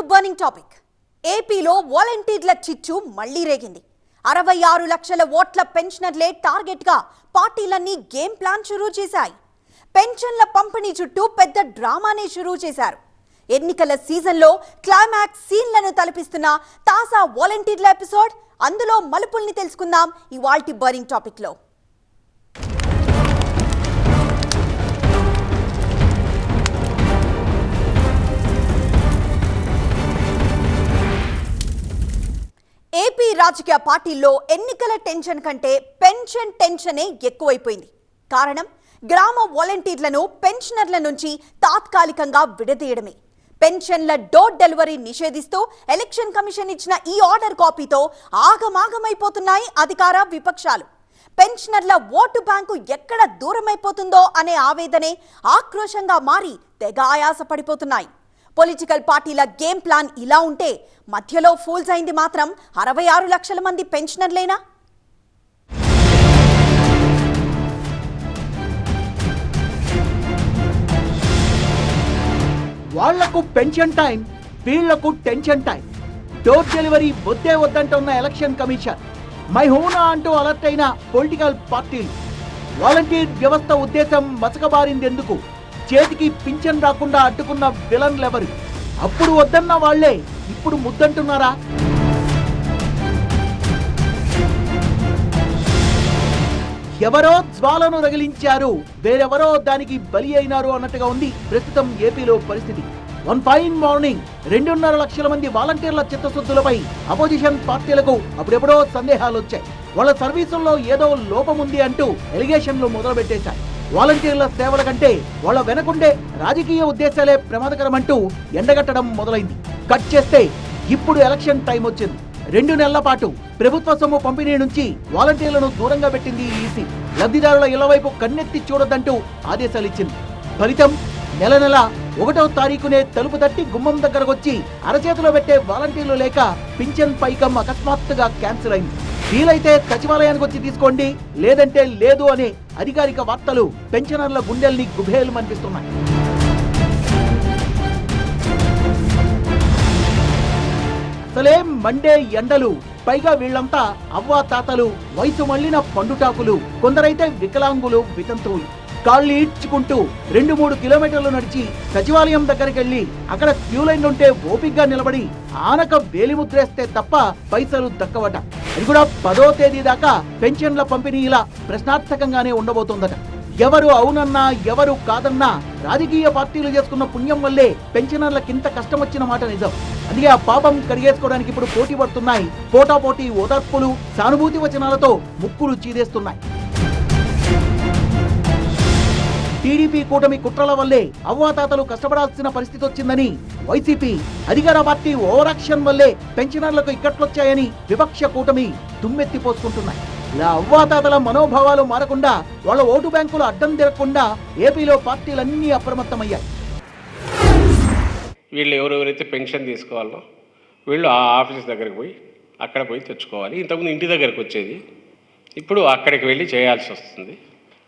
To burning topic. ఏపీలో వాలంటీర్ల చిచ్చు మళ్ళీ రేగింది. అరవై ఆరు లక్షల ఓట్ల పెన్షనర్లే టార్గెట్గా పార్టీలన్నీ గేమ్ ప్లాన్ షురూ చేశాయి. పెన్షన్ల పంపిణీ చుట్టూ పెద్ద డ్రామానే షురూ చేశారు. ఎన్నికల సీజన్లో క్లైమాక్స్ సీన్లను తలపిస్తున్న తాజా వాలంటీర్ల ఎపిసోడ్ అందులో మలుపుల్ని తెలుసుకుందాం ఇవాల్టి బర్నింగ్ టాపిక్లో. ఏపీ రాజకీయ పార్టీల్లో ఎన్నికల టెన్షన్ కంటే పెన్షన్ టెన్షనే ఎక్కువైపోయింది. కారణం గ్రామ వాలంటీర్లను పెన్షనర్ల నుంచి తాత్కాలికంగా విడదీయడమే. పెన్షన్ల డోర్ డెలివరీ నిషేధిస్తూ ఎలక్షన్ కమిషన్ ఇచ్చిన ఈ ఆర్డర్ కాపీతో ఆగమాగమైపోతున్నాయి అధికార విపక్షాలు. పెన్షనర్ల ఓటు బ్యాంకు ఎక్కడ దూరమైపోతుందో అనే ఆవేదనే ఆక్రోశంగా మారి తెగ ఆయాస పడిపోతున్నాయి పొలిటికల్ పార్టీల గేమ్ ప్లాన్ ఇలా ఉంటే మధ్యలో ఫూల్స్ అయింది మాత్రం అరవై ఆరు లక్షల మంది పెన్షనర్లేనా? వాళ్ళకు పెన్షన్ టైం వీళ్ళకు టెన్షన్ టైం. డోర్ డెలివరీ వద్దే వద్దంటున్న ఎలక్షన్ కమిషన్. మై హోనా అంటూ అలర్ట్ అయిన పొలిటికల్ పార్టీలు. వాలంటీర్ వ్యవస్థ ఉద్దేశం మసకబారిందెందుకు? చేతికి పింఛన్ రాకుండా అడ్డుకున్న విలన్లెవరు అప్పుడు వద్దన్న వాళ్ళే ఇప్పుడు ముద్దంటున్నారా? ఎవరో జ్వాలను రగిలించారు వేరెవరో దానికి బలి అయినారు అన్నట్టుగా ఉంది ప్రస్తుతం ఏపీలో పరిస్థితి. వన్ ఫైన్ మార్నింగ్ రెండున్నర లక్షల మంది వాలంటీర్ల చిత్తశుద్ధులపై అపోజిషన్ పార్టీలకు అప్పుడెప్పుడో సందేహాలు వచ్చాయి. వాళ్ళ సర్వీసుల్లో ఏదో లోపం ఉంది అంటూ ఎలిగేషన్లు మొదలుపెట్టేశాయి. వాలంటీర్ల సేవల కంటే వాళ్ళ వెనకుండే రాజకీయ ఉద్దేశాలే ప్రమాదకరమంటూ ఎండగట్టడం మొదలైంది. కట్ చేస్తే ఇప్పుడు ఎలక్షన్ టైం వచ్చింది. రెండు నెలల పాటు ప్రభుత్వ సొమ్ము పంపిణీ నుంచి వాలంటీర్లను దూరంగా పెట్టింది ఈసీ. లబ్ధిదారుల ఇళ్ళ వైపు కన్నెత్తి చూడొద్దంటూ ఆదేశాలు ఇచ్చింది ఫలితం నెల నెల ఒకటో తారీఖునే తలుపు తట్టి గుమ్మం దగ్గరకొచ్చి అరచేతిలో పెట్టే వాలంటీర్లు లేక పింఛన్ పైకం అకస్మాత్తుగా క్యాన్సిల్ అయింది. వీలైతే సచివాలయానికి వచ్చి తీసుకోండి లేదంటే లేదు అనే అధికారిక వార్తలు పెన్షనర్ల గుండెల్ని గుబేలు అనిపిస్తున్నాయి అసలే మండే ఎండలు పైగా వీళ్ళంతా అవ్వా తాతలు వయసు మళ్ళిన పండుటాకులు కొందరైతే వికలాంగులు వితంతువులు. కాళ్ళు ఈడ్చుకుంటూ రెండు మూడు కిలోమీటర్లు నడిచి సచివాలయం దగ్గరికి వెళ్ళి అక్కడ క్యూ లైన్ ఉంటే ఓపిగ్గా నిలబడి ఆనక వేలిముద్రేస్తే తప్ప పైసలు దక్కవట. అది కూడా పదో తేదీ దాకా పెన్షన్ల పంపిణీ ఇలా ప్రశ్నార్థకంగానే ఉండబోతోందట. ఎవరు అవునన్నా ఎవరు కాదన్నా రాజకీయ పార్టీలు చేసుకున్న పుణ్యం వల్లే పెన్షనర్లకింత కష్టం వచ్చిన మాట నిజం. అందుకే ఆ పాపం కడిగేసుకోవడానికి ఇప్పుడు పోటీ పడుతున్నాయి. పోటాపోటీ ఓదార్పులు సానుభూతి వచనాలతో ముక్కులు చీదేస్తున్నాయి. టీడీపీ కూటమి కుట్రల వల్లే అవ్వాతాతలు కష్టపడాల్సిన పరిస్థితి వచ్చిందని వైసీపీ అధికార పార్టీ ఓవరాక్షన్ వల్లే పెన్షనర్లకు ఇక్కట్లొచ్చాయని విపక్ష కూటమి దుమ్మెత్తిపోసుకుంటున్నాయి ఇలా అవ్వాతాతల మనోభావాలు మారకుండా వాళ్ళ ఓటు బ్యాంకులు అడ్డం తిరగకుండా ఏపీలో పార్టీలన్నీ అప్రమత్తమయ్యాయి. వీళ్ళు ఎవరెవరైతే పెన్షన్ తీసుకోవాలో వీళ్ళు ఆ ఆఫీస్ దగ్గరికి పోయి అక్కడ పోయి తెచ్చుకోవాలి. ఇంతకుముందు ఇంటి దగ్గరికి వచ్చేది. ఇప్పుడు అక్కడికి వెళ్ళి చేయాల్సి వస్తుంది.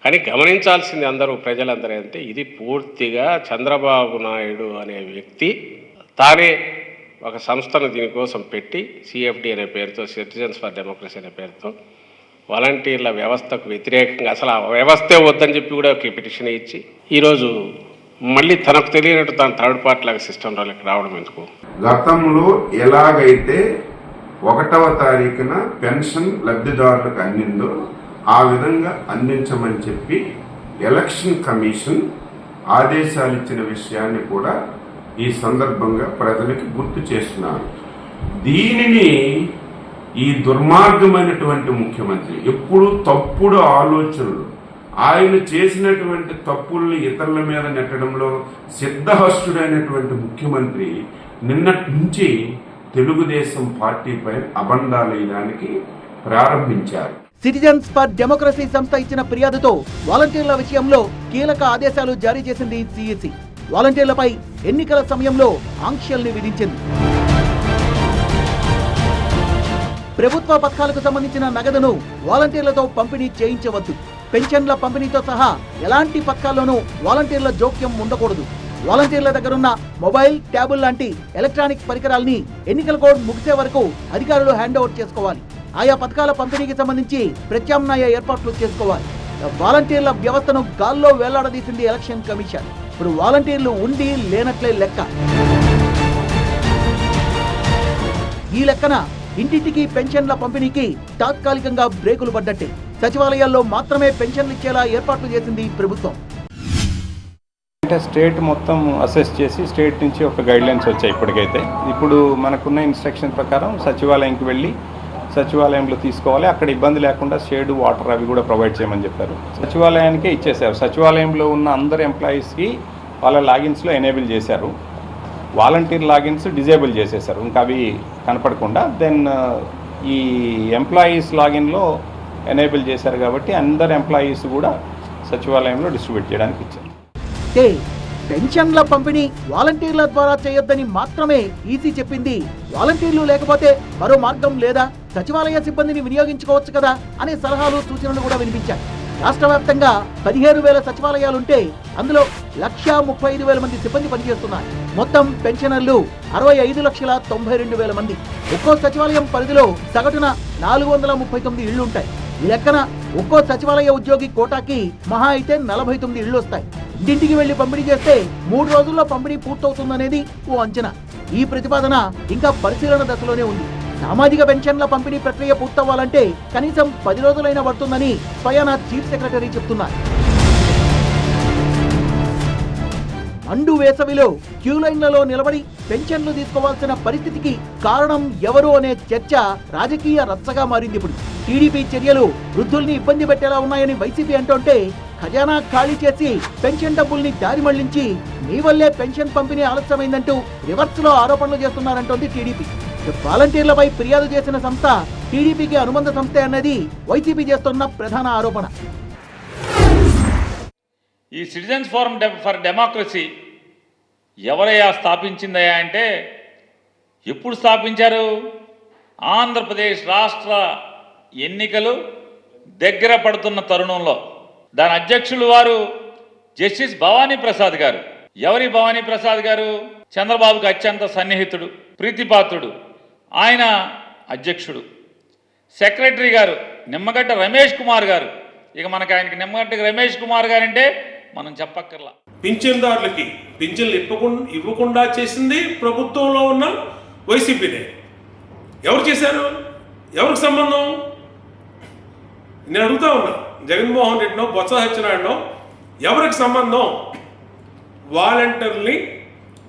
కానీ గమనించాల్సింది అందరూ ప్రజలందరూ అంటే ఇది పూర్తిగా చంద్రబాబు నాయుడు అనే వ్యక్తి. తానే ఒక సంస్థను దీనికోసం పెట్టి సిఎఫ్డి అనే పేరుతో సిటిజన్స్ ఫర్ డెమోక్రసీ అనే పేరుతో వాలంటీర్ల వ్యవస్థకు వ్యతిరేకంగా అసలు ఆ వ్యవస్థే వద్దని చెప్పి కూడా ఒక పిటిషన్ ఇచ్చి ఈరోజు మళ్ళీ తనకు తెలియనట్టు తన థర్డ్ పార్టీ లాగా సిస్టమ్ రావడం ఎందుకు? గతంలో ఎలాగైతే ఒకటవ తారీఖున పెన్షన్ లబ్ధిదారులకు అందిందో ఆ విధంగా అందించమని చెప్పి ఎలక్షన్ కమిషన్ ఆదేశాలు ఇచ్చిన విషయాన్ని కూడా ఈ సందర్భంగా ప్రజలకి గుర్తు చేస్తున్నారు. దీనిని ఈ దుర్మార్గమైనటువంటి ముఖ్యమంత్రి ఎప్పుడు తప్పుడు ఆలోచనలు ఆయన చేసినటువంటి తప్పుల్ని ఇతరుల మీద నెట్టడంలో సిద్ధహస్తుడైనటువంటి ముఖ్యమంత్రి నిన్నటి నుంచి తెలుగుదేశం పార్టీపై అబండాలు వేయడానికి ప్రారంభించారు. సిటిజన్స్ ఫర్ డెమోక్రసీ సంస్థ ఇచ్చిన ఫిర్యాదుతో వాలంటీర్ల విషయంలో కీలక ఆదేశాలు జారీ చేసింది సిఇసి వాలంటీర్లపై ఎన్నికల సమయంలో ఆంక్షల్ని విధించింది. ప్రభుత్వ పథకాలకు సంబంధించిన నగదును వాలంటీర్లతో పంపిణీ చేయించవద్దు. పెన్షన్ల పంపిణీతో సహా ఎలాంటి పథకాల్లోనూ వాలంటీర్ల జోక్యం ఉండకూడదు. వాలంటీర్ల దగ్గరున్న మొబైల్ ట్యాబుల్ లాంటి ఎలక్ట్రానిక్ పరికరాల్ని ఎన్నికల కోడ్ ముగిసే వరకు అధికారులు హ్యాండ్ ఓవర్ చేసుకోవాలి. ఆయా పథకాల పంపిణీకి సంబంధించి ప్రత్యామ్నాయ ఏర్పాట్లు చేసుకోవాలి. వాలంటీర్ల వ్యవస్థను గాల్లో వేలాడదీసింది ఎలక్షన్ కమిషన్. ఇప్పుడు వాలంటీర్లు ఉండి లేనట్లే లెక్క. ఈ లెక్కన ఇంటింటికి పెన్షన్ల పంపిణీకి తాత్కాలికంగా బ్రేకులు పడ్డట్టే. సచివాలయాల్లో మాత్రమే పెన్షన్లు ఇచ్చేలా ఏర్పాట్లు చేసింది ప్రభుత్వం. అంటే స్టేట్ మొత్తం అసెస్ చేసి స్టేట్ నుంచి ఒక గైడ్లైన్స్ వచ్చాయి ఇప్పటికైతే. ఇప్పుడు మనకున్న ఇన్స్ట్రక్షన్ ప్రకారం సచివాలయంకి వెళ్ళి సచివాలయంలో తీసుకోవాలి. అక్కడ ఇబ్బంది లేకుండా షేడ్ వాటర్ అవి కూడా ప్రొవైడ్ చేయమని చెప్పారు. సచివాలయానికే ఇచ్చేశారు. సచివాలయంలో ఉన్న అందరు ఎంప్లాయీస్కి వాళ్ళ లాగిన్స్లో ఎనేబుల్ చేశారు. వాలంటీర్ లాగిన్స్ డిజేబుల్ చేసేసారు ఇంకా అవి కనపడకుండా. దెన్ ఈ ఎంప్లాయీస్ లాగిన్లో ఎనేబుల్ చేశారు కాబట్టి అందరు ఎంప్లాయీస్ కూడా సచివాలయంలో డిస్ట్రిబ్యూట్ చేయడానికి ఇచ్చారు. పెన్షన్ల పంపిణీ వాలంటీర్ల ద్వారా చేయొద్దని మాత్రమే ఈసీ చెప్పింది. వాలంటీర్లు లేకపోతే మరో మార్గం లేదా? సచివాలయ సిబ్బందిని వినియోగించుకోవచ్చు కదా అనే సలహాలు సూచనలు కూడా వినిపించాయి. రాష్ట్ర వ్యాప్తంగా పదిహేను వేల సచివాలయాలుంటే అందులో లక్ష ముప్పై ఐదు వేల మంది సిబ్బంది పనిచేస్తున్నారు. మొత్తం పెన్షనర్లు అరవై ఐదు లక్షల తొంభై రెండు వేల మంది. ఒక్కో సచివాలయం పరిధిలో సగటున నాలుగు వందల ముప్పై తొమ్మిది ఇళ్ళుంటాయి. ఈ లెక్కన ఒక్కో సచివాలయ ఉద్యోగి కోటాకి మహా అయితే నలభై తొమ్మిది ఇళ్ళు వస్తాయి ఇంటింటికి వెళ్ళి పంపిణీ చేస్తే మూడు రోజుల్లో పంపిణీ పూర్తవుతుందనేది ఓ అంచనా. ఈ ప్రతిపాదన ఇంకా పరిశీలన దశలోనే ఉంది. సామాజిక పెన్షన్ల పంపిణీ ప్రక్రియ పూర్తవ్వాలంటే కనీసం పది రోజులైనా పడుతుందని స్వయానా చీఫ్ సెక్రటరీ చెప్తున్నారు. అండు వేసవిలో క్యూ లైన్లలో నిలబడి పెన్షన్లు తీసుకోవాల్సిన పరిస్థితికి కారణం ఎవరు అనే చర్చ రాజకీయ రచ్చగా మారింది ఇప్పుడు. టీడీపీ చర్యలు వృద్ధుల్ని ఇబ్బంది పెట్టేలా ఉన్నాయని వైసీపీ అంటుంటే ఖజానా ఖాళీ చేసి పెన్షన్ డబ్బుల్ని దారి మళ్ళించి మీ వల్లే పెన్షన్ పంపిణీ ఆలస్యమైందంటూ రివర్స్లో ఆరోపణలు చేస్తున్నారంటోంది టీడీపీ. వాలంటీర్లపై ఫిర్యాదు చేసిన సంస్థ టీడీపీకి అనుబంధ సంస్థ అన్నది వైసీపీ చేస్తున్న ప్రధాన ఆరోపణ. ఈ సిటిజన్స్ ఫోరం డె ఫర్ డెమోక్రసీ ఎవరయ్యా స్థాపించిందయ్యా అంటే ఎప్పుడు స్థాపించారు? ఆంధ్రప్రదేశ్ రాష్ట్ర ఎన్నికలు దగ్గర పడుతున్న తరుణంలో. దాని అధ్యక్షులు వారు జస్టిస్ భవానీ ప్రసాద్ గారు. ఎవరి భవానీ ప్రసాద్ గారు? చంద్రబాబుకి అత్యంత సన్నిహితుడు ప్రీతిపాత్రుడు ఆయన అధ్యక్షుడు. సెక్రటరీ గారు నిమ్మగడ్డ రమేష్ కుమార్ గారు. ఇక మనకి ఆయనకి నిమ్మగడ్డ రమేష్ కుమార్ గారు అంటే మనం చెప్పక్కర్లా. పింఛన్దారులకి పింఛన్లు ఇవ్వకుండా ఇవ్వకుండా చేసింది ప్రభుత్వంలో ఉన్న వైసీపీనే. ఎవరు చేశారు? ఎవరికి సంబంధం? నేను అడుగుతా ఉన్నా. జగన్మోహన్ రెడ్డినో బొత్స సత్యనారాయణనో ఎవరికి సంబంధం? వాలంటీర్ని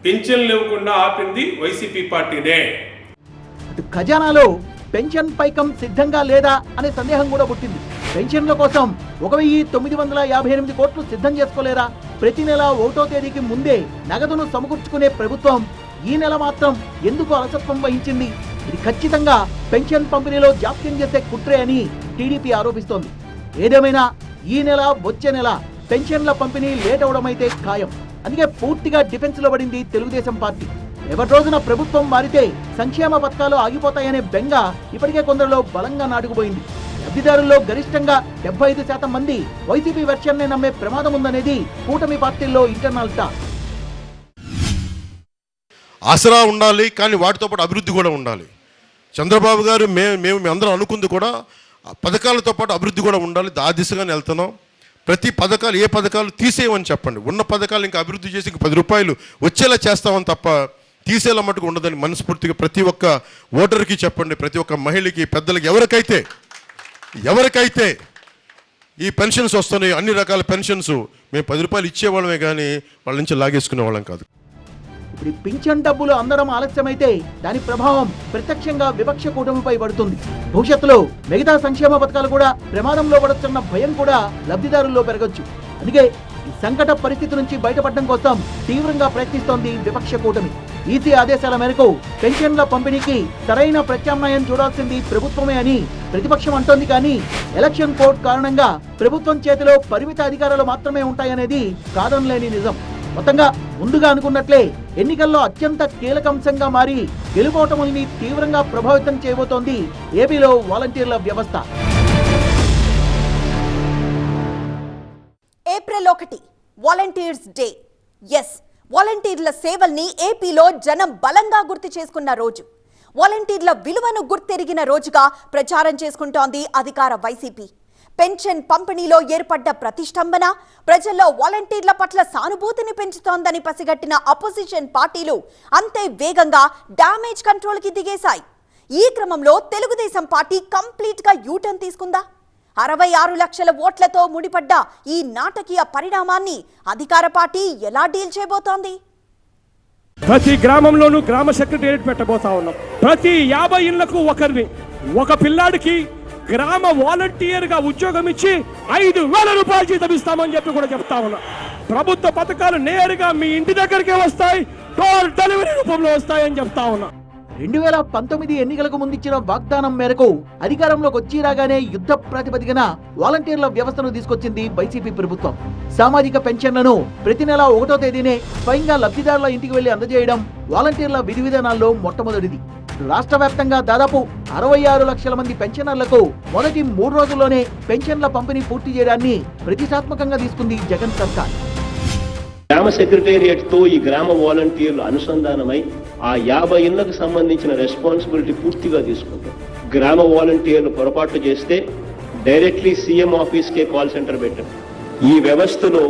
పింఛన్లు ఇవ్వకుండా ఆపింది వైసీపీ పార్టీనే. ఖజానాలో పెన్షన్ పైకం సిద్ధంగా లేదా అనే సందేహం కూడా పుట్టింది. పెన్షన్ల కోసం ఒక వెయ్యి తొమ్మిది వందల యాభై ఎనిమిది కోట్లు సిద్ధం చేసుకోలేరా? ప్రతి నెల ఒకటో తేదీకి ముందే నగదును సమకూర్చుకునే ప్రభుత్వం ఈ నెల మాత్రం ఎందుకు అలసత్వం వహించింది? ఇది ఖచ్చితంగా పెన్షన్ పంపిణీలో జాప్యం చేసే కుట్రే అని టీడీపీ ఆరోపిస్తోంది. ఏదేమైనా ఈ నెల వచ్చే నెల పెన్షన్ల పంపిణీ లేట్ అవడమైతే ఖాయం. అందుకే పూర్తిగా డిఫెన్స్లో పడింది తెలుగుదేశం పార్టీ. ఎవరి రోజున ప్రభుత్వం మారితే సంక్షేమ పథకాలు ఆగిపోతాయనే బెంగ ఇప్పటికే కొందరిలో బలంగా నాటుకుపోయింది. లబ్ధిదారుల్లో గరిష్టంగా డెబ్బై ఐదు శాతం మంది వైసీపీ వెర్షన్నే నమ్మే ప్రమాదం ఉందనేది కూటమి పార్టీల్లో ఇంటర్నల్ టాక్. ఆసరా ఉండాలి కానీ వాటితో పాటు అభివృద్ధి కూడా ఉండాలి. చంద్రబాబు గారు మేము మేము అందరం అనుకుంది కూడా ఆ పథకాలతో పాటు అభివృద్ధి కూడా ఉండాలి. ఆ దిశగానే వెళ్తున్నాం. ప్రతి పథకాలు ఏ పథకాలు తీసేయమని చెప్పండి. ఉన్న పథకాలు ఇంకా అభివృద్ధి చేసి ఇంక పది రూపాయలు వచ్చేలా చేస్తామని తప్ప తీసేలా మటుకు ఉండదని మనస్ఫూర్తిగా ప్రతి ఒక్క ఓటర్కి చెప్పండి. ప్రతి ఒక్క మహిళకి పెద్దలకి ఎవరికైతే ఎవరికైతే ఈ పెన్షన్స్ వస్తున్నాయి అన్ని రకాల పెన్షన్స్ మేము పది రూపాయలు ఇచ్చేవాళ్ళమే కానీ వాళ్ళ నుంచి లాగేసుకునే వాళ్ళం కాదు. ఇప్పుడు పింఛన్ డబ్బులు అందడం ఆలస్యమైతే దాని ప్రభావం ప్రత్యక్షంగా విపక్ష కూటమిపై పడుతుంది. భవిష్యత్తులో మిగతా సంక్షేమ పథకాలు కూడా ప్రమాదంలో పడొచ్చన్న భయం కూడా లబ్ధిదారుల్లో పెరగొచ్చు. అందుకే ఈ సంకట పరిస్థితి నుంచి బయటపడడం కోసం తీవ్రంగా ప్రయత్నిస్తోంది విపక్ష కూటమి. ఈసీ ఆదేశాల మేరకు పెన్షన్ల పంపిణీకి సరైన ప్రత్యామ్నాయం చూడాల్సింది ప్రభుత్వమే అని ప్రతిపక్షం అంటోంది కానీ ఎలక్షన్ కోడ్ కారణంగా ప్రభుత్వం చేతిలో పరిమిత అధికారాలు మాత్రమే ఉంటాయనేది కాదనలేని నిజం. మొత్తంగా ముందుగా అనుకున్నట్లే ఎన్నికల్లో అత్యంత కీలక అంశంగా మారి గెలుపోటముల్ని తీవ్రంగా ప్రభావితం చేయబోతోంది ఏపీలో వాలంటీర్ల వ్యవస్థ. ఏప్రిల్ ఒకటి వాలంటీర్స్ డే. ఎస్ వాలంటీర్ల సేవల్ని ఏపీలో జనం బలంగా గుర్తు చేసుకున్న రోజు. వాలంటీర్ల విలువను గుర్తెరిగిన రోజుగా ప్రచారం చేసుకుంటోంది అధికార వైసీపీ. పెన్షన్ పంపిణీలో ఏర్పడ్డ ప్రతిష్టంభన ప్రజల్లో వాలంటీర్ల పట్ల సానుభూతిని పెంచుతోందని పసిగట్టిన అపోజిషన్ పార్టీలు అంతే వేగంగా డ్యామేజ్ కంట్రోల్కి దిగేశాయి. ఈ క్రమంలో తెలుగుదేశం పార్టీ కంప్లీట్గా యూటర్న్ తీసుకుందా? అరవై ఆరు లక్షల ఓట్లతో ముడిపడ్డ ఈ నాటకీయ పరిణామాన్ని అధికార పార్టీ ఎలా డీల్ చేయబోతోంది? ప్రతి గ్రామంలోనూ గ్రామ సెక్రటేరియట్ పెట్టబోతా ఉన్నాం. ప్రతి యాభై ఇళ్ళకు ఒకరిని ఒక పిల్లాడికి గ్రామ వాలంటీర్గా ఉద్యోగం ఇచ్చి ఐదు వేల రూపాయలు జీతం ఇస్తామని చెప్పి కూడా చెప్తా ఉన్నా. ప్రభుత్వ పథకాలు నేరుగా మీ ఇంటి దగ్గరికే వస్తాయి డోర్ డెలివరీ రూపంలో వస్తాయని చెప్తా ఉన్నా. రెండు వేల పంతొమ్మిది ఎన్నికలకు ముందిచ్చిన వాగ్దానం మేరకు అధికారంలోకి వచ్చి రాగానే యుద్ధ ప్రాతిపదికన వాలంటీర్ల వ్యవస్థను తీసుకొచ్చింది వైసీపీ ప్రభుత్వం. సామాజిక పెన్షన్లను ప్రతి నెల ఒకటో తేదీనే స్వయంగా లబ్ధిదారుల ఇంటికి వెళ్ళి అందజేయడం వాలంటీర్ల విధి విధానాల్లో మొట్టమొదటిది. రాష్ట్ర వ్యాప్తంగా దాదాపు అరవై ఆరు లక్షల మంది పెన్షనర్లకు మొదటి మూడు రోజుల్లోనే పెన్షన్ల పంపిణీ పూర్తి చేయడాన్ని ప్రతిష్టాత్మకంగా తీసుకుంది జగన్ సర్కార్. గ్రామ సెక్రటేరియట్తో ఈ గ్రామ వాలంటీర్లు అనుసంధానమై ఆ యాభై ఇళ్ళకు సంబంధించిన రెస్పాన్సిబిలిటీ పూర్తిగా తీసుకుంటాం. గ్రామ వాలంటీర్లు పొరపాట్లు చేస్తే డైరెక్ట్లీ సీఎం ఆఫీస్కే కాల్ సెంటర్ పెట్టాం. ఈ వ్యవస్థలో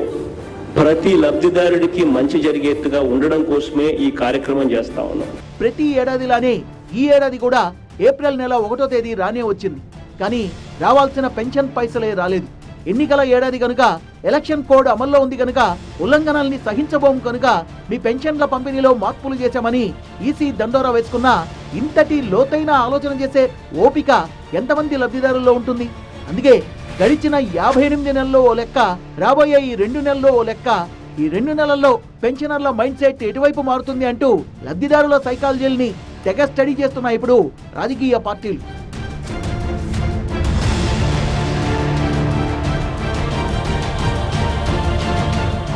ప్రతి లబ్ధిదారుడికి మంచి జరిగేట్టుగా ఉండడం కోసమే ఈ కార్యక్రమం చేస్తా ఉన్నాం. ప్రతి ఏడాదిలానే ఈ ఏడాది కూడా ఏప్రిల్ నెల ఒకటో తేదీ రానే వచ్చింది. కానీ రావాల్సిన పెన్షన్ పైసలే రాలేదు. ఎన్నికల ఏడాది కనుక ఎలక్షన్ కోడ్ అమల్లో ఉంది కనుక ఉల్లంఘనల్ని సహించబోము కనుక మీ పెన్షన్ల పంపిణీలో మార్పులు చేశామని ఈసీ దండోరా వేసుకున్న ఇంతటి లోతైన ఆలోచన చేసే ఓపిక ఎంతమంది లబ్ధిదారుల్లో ఉంటుంది? అందుకే గడిచిన యాభై ఎనిమిది నెలల్లో ఓ లెక్క రాబోయే ఈ రెండు నెలల్లో ఓ లెక్క ఈ రెండు నెలల్లో పెన్షనర్ల మైండ్ సెట్ ఎటువైపు మారుతుంది అంటూ లబ్ధిదారుల సైకాలజీల్ని తెగ స్టడీ చేస్తున్న ఇప్పుడు రాజకీయ పార్టీలు.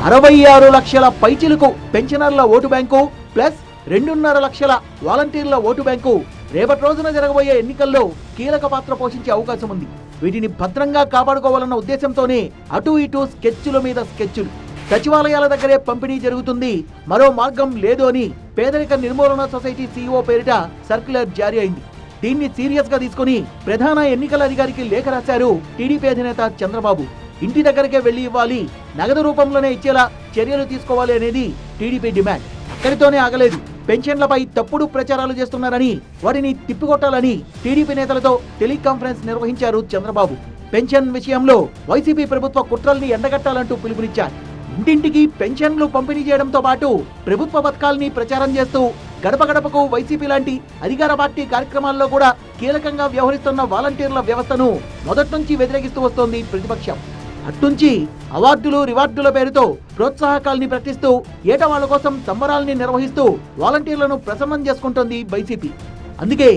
అరవై ఆరు లక్షల పైచిలకు పెన్షనర్ల ఓటు బ్యాంకు ప్లస్ రెండున్నర లక్షల వాలంటీర్ల ఓటు బ్యాంకు. రేపటి రోజున జరగబోయే ఎన్నికల్లో కీలక పాత్ర పోషించే అవకాశం ఉంది. వీటిని భద్రంగా కాపాడుకోవాలన్న ఉద్దేశంతోనే అటు ఇటు స్కెచ్ల మీద స్కెచ్లు. సచివాలయాల దగ్గరే పంపిణీ జరుగుతుంది. మరో మార్గం లేదు అని పేదరిక నిర్మూలన సొసైటీ సీఈఓ పేరిట సర్క్యులర్ జారీ అయింది. దీన్ని సీరియస్గా తీసుకుని ప్రధాన ఎన్నికల అధికారికి లేఖ రాశారు టీడీపీ అధినేత చంద్రబాబు. ఇంటి దగ్గరకే వెళ్ళి ఇవ్వాలి. నగదు రూపంలోనే ఇచ్చేలా చర్యలు తీసుకోవాలి అనేది టీడీపీ డిమాండ్. అక్కడితోనే ఆగలేదు. పెన్షన్లపై తప్పుడు ప్రచారాలు చేస్తున్నారని వాటిని తిప్పికొట్టాలని టీడీపీ నేతలతో టెలికాన్ఫరెన్స్ నిర్వహించారు చంద్రబాబు. పెన్షన్ విషయంలో వైసీపీ ప్రభుత్వ కుట్రల్ని ఎండగట్టాలంటూ పిలుపునిచ్చారు. ఇంటింటికి పెన్షన్లు పంపిణీ చేయడంతో పాటు ప్రభుత్వ పథకాల్ని ప్రచారం చేస్తూ గడప గడపకు వైసీపీ లాంటి అధికార పార్టీ కార్యక్రమాల్లో కూడా కీలకంగా వ్యవహరిస్తున్న వాలంటీర్ల వ్యవస్థను మొదటి నుంచి వ్యతిరేకిస్తూ వస్తోంది ప్రతిపక్షం. అట్టుంచి అవార్డులు రివార్డుల పేరుతో ప్రోత్సాహకాల్ని ప్రకటిస్తూ ఏటా వాళ్ళ కోసం సంబరాల్ని నిర్వహిస్తూ వాలంటీర్లను ప్రసన్నం చేసుకుంటోంది వైసీపీ అందుకే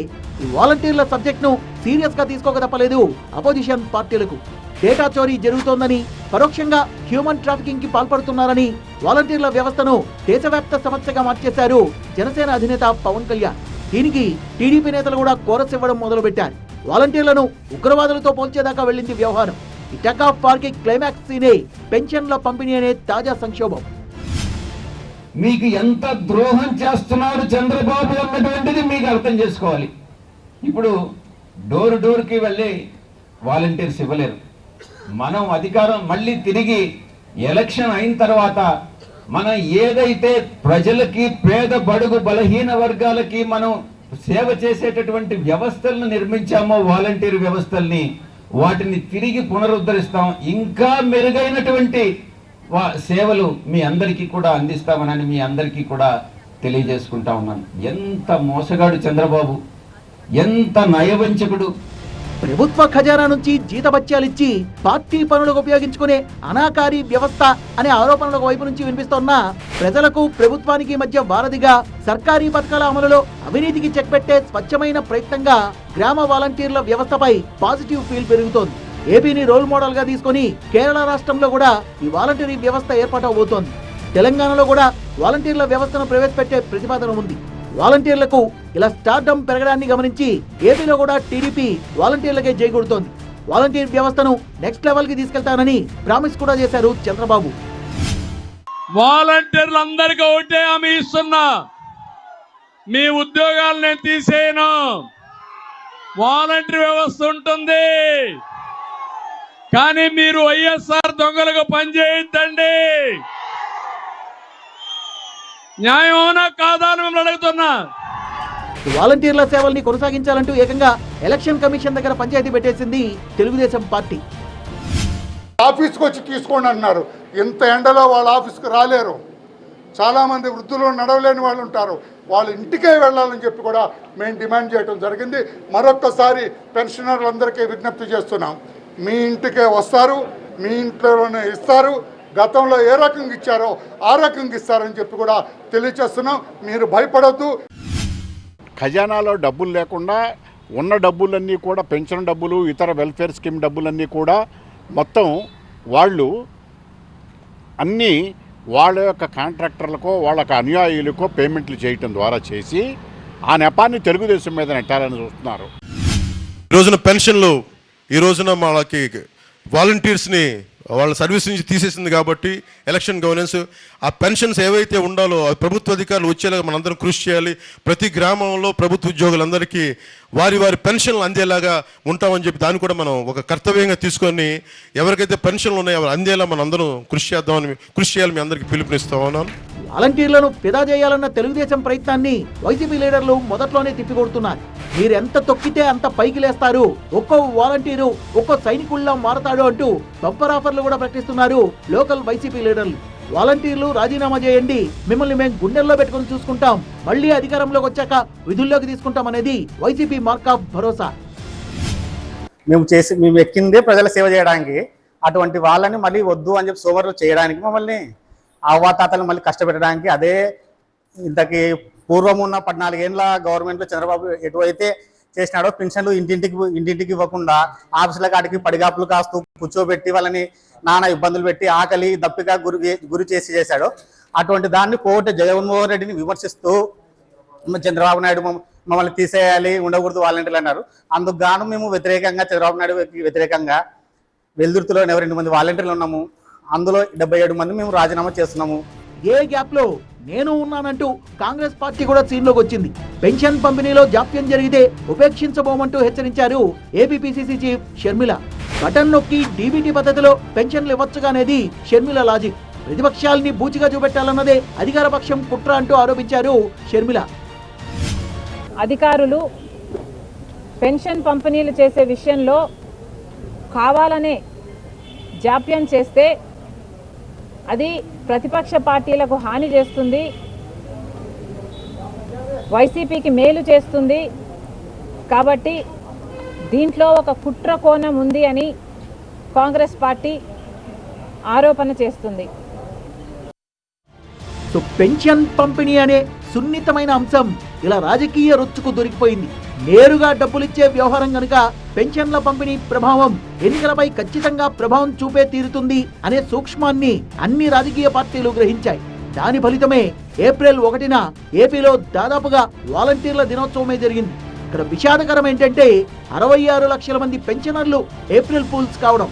ఈ వాలంటీర్ల సబ్జెక్ట్ను సీరియస్గా తీసుకోక తప్పలేదు అపోజిషన్ పార్టీలకు. డేటా చోరీ జరుగుతోందని పరోక్షంగా హ్యూమన్ ట్రాఫికింగ్కి పాల్పడుతున్నారని వాలంటీర్ల వ్యవస్థను దేశవ్యాప్త సమస్యగా మార్చేశారు జనసేన అధినేత పవన్ కళ్యాణ్. దీనికి టీడీపీ నేతలు కూడా కోరస్ ఇవ్వడం మొదలుపెట్టారు. వాలంటీర్లను ఉగ్రవాదులతో పోల్చేదాకా వెళ్ళింది వ్యవహారం. ఈ టక్ ఆఫ్ వార్కి క్లైమాక్స్ సీనే పెన్షన్ల పంపిణీ అనే తాజా సంక్షోభం. మీకు ఎంత ద్రోహం చేస్తున్నాడు చంద్రబాబు అన్నటువంటిది మీకు అర్థం చేసుకోవాలి. ఇప్పుడు డోర్ డోర్కి వెళ్ళి వాలంటీర్స్ ఇవ్వలేరు. మనం అధికారం మళ్ళీ తిరిగి ఎలక్షన్ అయిన తర్వాత మనం ఏదైతే ప్రజలకి పేద బడుగు బలహీన వర్గాలకి మనం సేవ చేసేటటువంటి వ్యవస్థలను నిర్మించామో వాలంటీర్ వ్యవస్థల్ని వాటిని తిరిగి పునరుద్ధరిస్తాం. ఇంకా మెరుగైనటువంటి వా- సేవలు మీ అందరికీ కూడా అందిస్తామనని మీ అందరికీ కూడా తెలియజేసుకుంటా ఉన్నాను. ఎంత మోసగాడు చంద్రబాబు. ఎంత నయవంచకుడు. ప్రభుత్వ ఖజానా నుంచి జీతభత్యాలిచ్చి పార్టీ పనులకు ఉపయోగించుకునే అనాకారి వ్యవస్థ అనే ఆరోపణల వైపు నుంచి వినిపిస్తోన్న ప్రజలకు ప్రభుత్వానికి మధ్య వారధిగా సర్కారీ పథకాల అమలులో అవినీతికి చెక్ పెట్టే స్వచ్ఛమైన ప్రయత్నంగా గ్రామ వాలంటీర్ల వ్యవస్థపై పాజిటివ్ ఫీల్ పెరుగుతోంది. ఏపీని రోల్ మోడల్గా తీసుకొని కేరళ రాష్ట్రంలో కూడా ఈ వాలంటీరీ వ్యవస్థ ఏర్పాటు అవబోతోంది తెలంగాణలో కూడా వాలంటీర్ల వ్యవస్థను ప్రవేశపెట్టే ప్రతిపాదన ఉంది. వాలంటీర్లకు ఇలా స్టార్డమ్ పెరగడాన్ని గమనించి ఏపీలో కూడా టీడీపీ వాలంటీర్లకే జైకొడుతోంది వాలంటీర్ వ్యవస్థను నెక్స్ట్ లెవెల్కి తీసుకెళ్తానని ప్రామిస్ కూడా చేశారు చంద్రబాబు. వాలంటీర్లు అందరికీ ఒకటే హామీ ఇస్తున్నా. మీ ఉద్యోగాలు నేను తీసేయను. వాలంటీర్ వ్యవస్థ ఉంటుంది. కానీ మీరు వైఎస్ఆర్ దొంగలుగా పనిచేయొద్దండి న్యాయమవునా కాదా అని మిమ్మల్ని అడుగుతున్నా. వాలంటీర్ల సేవల్ని కొనసాగించాలంటూ ఏకంగా ఎలక్షన్ కమిషన్ దగ్గర పంచాయతీ పెట్టేసింది తెలుగుదేశం పార్టీ. ఆఫీస్కి వచ్చి తీసుకోండి అన్నారు. ఇంత ఎండలో వాళ్ళ ఆఫీస్కి రాలేరు. చాలామంది వృద్ధులు నడవలేని వాళ్ళు ఉంటారు. వాళ్ళ ఇంటికే వెళ్ళాలని చెప్పి కూడా మేము డిమాండ్ చేయడం జరిగింది. మరొక్కసారి పెన్షనర్లందరికీ విజ్ఞప్తి చేస్తున్నాం. మీ ఇంటికే వస్తారు మీ ఇంట్లోనే ఇస్తారు గతంలో ఏ రకంగా ఇచ్చారో ఆ రకంగా ఇస్తారని చెప్పి కూడా తెలియచేస్తున్నాం. మీరు భయపడొద్దు. ఖజానాలో డబ్బులు లేకుండా ఉన్న డబ్బులన్నీ కూడా పెన్షన్ డబ్బులు ఇతర వెల్ఫేర్ స్కీమ్ డబ్బులన్నీ కూడా మొత్తం వాళ్ళు అన్నీ వాళ్ళ యొక్క కాంట్రాక్టర్లకో వాళ్ళ యొక్క అనుయాయులకో పేమెంట్లు చేయటం ద్వారా చేసి ఆ నెపాన్ని తెలుగుదేశం మీద నెట్టాలని చూస్తున్నారు. ఈ రోజున పెన్షన్లు ఈ రోజున వాళ్ళకి వాలంటీర్స్ని వాళ్ళ సర్వీస్ నుంచి తీసేసింది కాబట్టి ఎలక్షన్ గవర్నెన్స్ ఆ పెన్షన్స్ ఏవైతే ఉండాలో ఆ ప్రభుత్వ అధికారులు వచ్చేలాగా మనందరం కృషి చేయాలి. ప్రతి గ్రామంలో ప్రభుత్వ ఉద్యోగులందరికీ వారి వారి పెన్షన్లు అందేలాగా ఉంటామని చెప్పి దాన్ని కూడా మనం ఒక కర్తవ్యంగా తీసుకొని ఎవరికైతే పెన్షన్లు ఉన్నాయో అందేలా మనం అందరం కృషి చేద్దామని కృషి చేయాలి మీ అందరికీ పిలుపునిస్తా ఉన్నాను వాలంటీర్లను ఫిదా చేయాలన్న తెలుగుదేశం ప్రయత్నాన్ని వైసీపీ లీడర్లు మొదట్లోనే తిప్పికొడుతున్నారు. మీరు ఎంత తొక్కితే అంత పైకి లేస్తారు. ఒక్కో వాలంటీరు ఒక్కో సైనికుల్లా మారతాడు అంటూ బంపర్ ఆఫర్లు కూడా ప్రకటిస్తున్నారు లోకల్ వైసీపీ లీడర్లు. వాలంటీర్లు రాజీనామా చేయండి. మిమ్మల్ని మేము గుండెల్లో పెట్టుకొని చూసుకుంటాం. మళ్ళీ అధికారంలోకి వచ్చాక విధుల్లోకి తీసుకుంటాం అనేది వైసీపీ మార్క్ ఆఫ్ భరోసా. మేము చేసి మేము ఎక్కిందే ప్రజల సేవ చేయడానికి. అటువంటి వాళ్ళని మళ్ళీ వద్దు అని చెప్పి సోమరులు చేయడానికి మమ్మల్ని. అవ్వాతాతలను మళ్ళీ కష్టపెట్టడానికి అదే ఇంతకి పూర్వం ఉన్న పద్నాలుగేళ్ళ గవర్నమెంట్లో చంద్రబాబు ఎటువైతే చేసినాడో పెన్షన్లు ఇంటింటికి ఇంటింటికి ఇవ్వకుండా ఆఫీసుల కాడికి పడిగాపులు కాస్తూ కూర్చోబెట్టి వాళ్ళని నానా ఇబ్బందులు పెట్టి ఆకలి దప్పిక గురి గురి చేసి చేశాడు. అటువంటి దాన్ని కోట జగన్మోహన్ రెడ్డిని విమర్శిస్తూ చంద్రబాబు నాయుడు మమ్మల్ని తీసేయాలి ఉండకూడదు వాలంటీర్లు అన్నారు. అందుకు గాను మేము వ్యతిరేకంగా చంద్రబాబు నాయుడుకి వ్యతిరేకంగా వెల్దుర్తిలో ఎవరు రెండు మంది వాలంటీర్లు ఉన్నాము. అందులో డెబ్బై ఏడు మంది మేము రాజీనామా చేస్తున్నాము. ఏ గ్యాప్లో నేను ఉన్నానంటూ కాంగ్రెస్ పార్టీ కూడా సీన్లోకి వచ్చింది. పెన్షన్ పంపిణీలో జాప్యం జరిగితే ఉపేక్షించబోమంటూ హెచ్చరించారు ఏపీపీసీసీ చీఫ్ షర్మిల. బటన్ నొక్కి డీబీటీ పద్ధతిలో పెన్షన్లు ఇవ్వచ్చుగానేది షర్మిల లాజిక్. ప్రతిపక్షాల్ని బూచిగా చూపెట్టాలన్నదే అధికార పక్షం కుట్ర అంటూ ఆరోపించారు షర్మిల. అధికారులు పెన్షన్ పంపిణీలు చేసే విషయంలో కావాలనే జాప్యం చేస్తే అది ప్రతిపక్ష పార్టీలకు హాని చేస్తుంది. వైసీపీకి మేలు చేస్తుంది. కాబట్టి దీంట్లో ఒక కుట్ర కోణం ఉంది అని కాంగ్రెస్ పార్టీ ఆరోపణ చేస్తుంది. సో పెన్షన్ పంపిణీ అనే సున్నితమైన అంశం ఇలా రాజకీయ రొచ్చుకు దొరికిపోయింది. నేరుగా డబ్బులిచ్చే వ్యవహారం గనుక పెన్షన్ల పంపిణీ ప్రభావం ఎన్నికలపై ఖచ్చితంగా ప్రభావం చూపే తీరుతుంది అనే సూక్ష్మాన్ని అన్ని రాజకీయ పార్టీలు గ్రహించాయి. దాని ఫలితమే ఏప్రిల్ ఒకటిన ఏపీలో దాదాపుగా వాలంటీర్ల దినోత్సవమే జరిగింది. ఇక్కడ విషాదకరం ఏంటంటే అరవై ఆరు లక్షల మంది పెన్షనర్లు ఏప్రిల్ పూల్స్ కావడం.